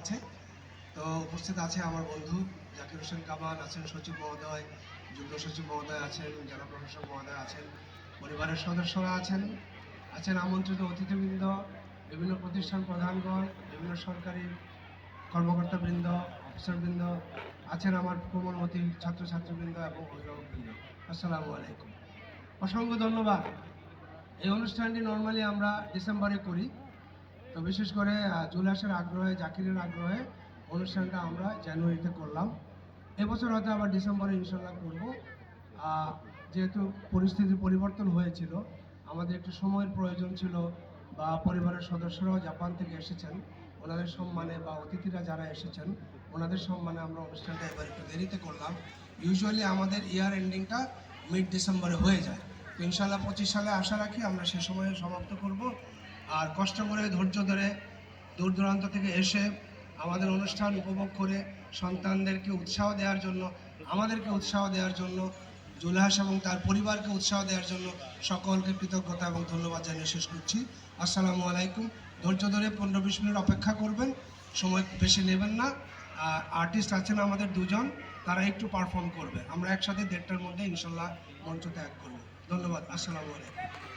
আছে। তো উপস্থিত আছে আমার বন্ধু জাকির হোসেন কামাল আছেন সচিব মহোদয়, যুগ্ম সচিব মহোদয় আছেন, জেলা প্রশাসক মহোদয় আছেন, পরিবারের সদস্যরা আছেন আছেন আমন্ত্রিত অতিথিবৃন্দ, বিভিন্ন প্রতিষ্ঠান প্রধানগণ, বিভিন্ন সরকারি কর্মকর্তাবৃন্দ, অফিসারবৃন্দ, আছেন আমার কোমলমতি ছাত্রছাত্রীবৃন্দ এবং অভিভাবকবৃন্দ। আসসালামু আলাইকুম। অসংখ্য ধন্যবাদ। এই অনুষ্ঠানটি নর্মালি আমরা ডিসেম্বরে করি। তো বিশেষ করে জুলাসের আগ্রহে, জাকিরের আগ্রহে অনুষ্ঠানটা আমরা জানুয়ারিতে করলাম। এবছর হয়তো আবার ডিসেম্বরে ইনশাল্লাহ করব। যেহেতু পরিস্থিতির পরিবর্তন হয়েছিল, আমাদের একটু সময়ের প্রয়োজন ছিল বা পরিবারের সদস্যরাও জাপান থেকে এসেছেন, ওনাদের সম্মানে বা অতিথিরা যারা এসেছেন, ওনাদের সম্মানে আমরা অনুষ্ঠানটা এবার একটু দেরিতে করলাম। ইউজুয়ালি আমাদের ইয়ার এন্ডিংটা মিড ডিসেম্বরে হয়ে যায়। ইনশাল্লাহ পঁচিশ সালে আশা রাখি আমরা সে সময়ে সমাপ্ত করব। আর কষ্ট করে, ধৈর্য ধরে, দূর দূরান্ত থেকে এসে আমাদের অনুষ্ঠান উপভোগ করে সন্তানদেরকে উৎসাহ দেওয়ার জন্য, আমাদেরকে উৎসাহ দেওয়ার জন্য, জুলহাস এবং তার পরিবারকে উৎসাহ দেওয়ার জন্য সকলকে কৃতজ্ঞতা এবং ধন্যবাদ জানিয়ে শেষ করছি। আসসালামু আলাইকুম। ধৈর্য ধরে পনেরো বিশ মিনিট অপেক্ষা করবেন। সময় বেশি নেবেন না। আর আর্টিস্ট আছেন আমাদের দুজন, তারা একটু পারফর্ম করবে। আমরা একসাথে দেড়টার মধ্যে ইনশাল্লাহ মঞ্চ ত্যাগ করব। ধন্যবাদ। আসসালামু আলাইকুম।